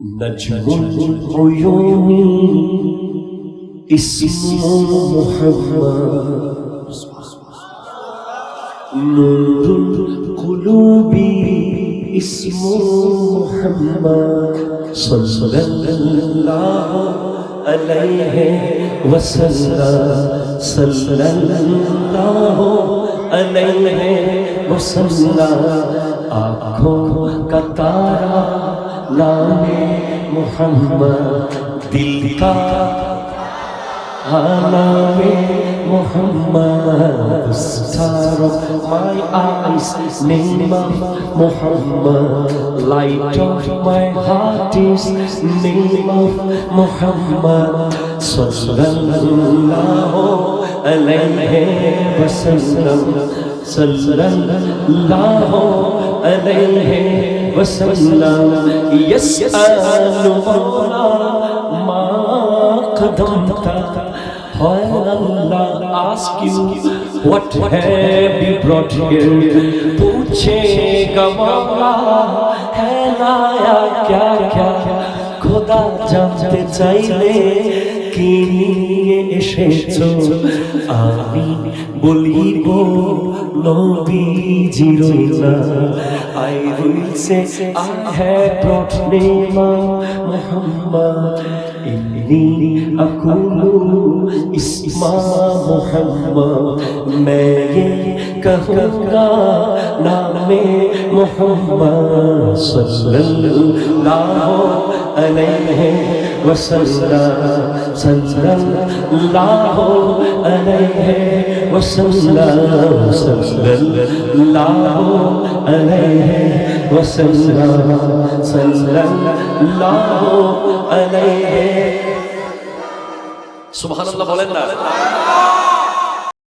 محمد محمد صلى الله وسلم صلى الله عليه وسلم آنکھوں کا تارہ নামে মোহাম্মদ দিল কা নামে Muhammad star of my eyes name of Muhammad light of my heart is name of wasallam yas'alu mawla ma qadamta Why Allah ask you what have you brought here? पूछेगा मौला है लाया क्या क्या খোদা জানতে চাইলে কি নিয়ে এসেছো আমি বলিব নবীজির না I will say I have brought name of Muhammad inni akulu isma Muhammad मैं ये कहूँगा नामे मोहम्मद सल्लल्लाहु अलैहि वसल्लम सल्लल्लाहु अलैहि وسلم صلى الله عليه وسلم صلى الله عليه সুবহানাল্লাহ বলেন না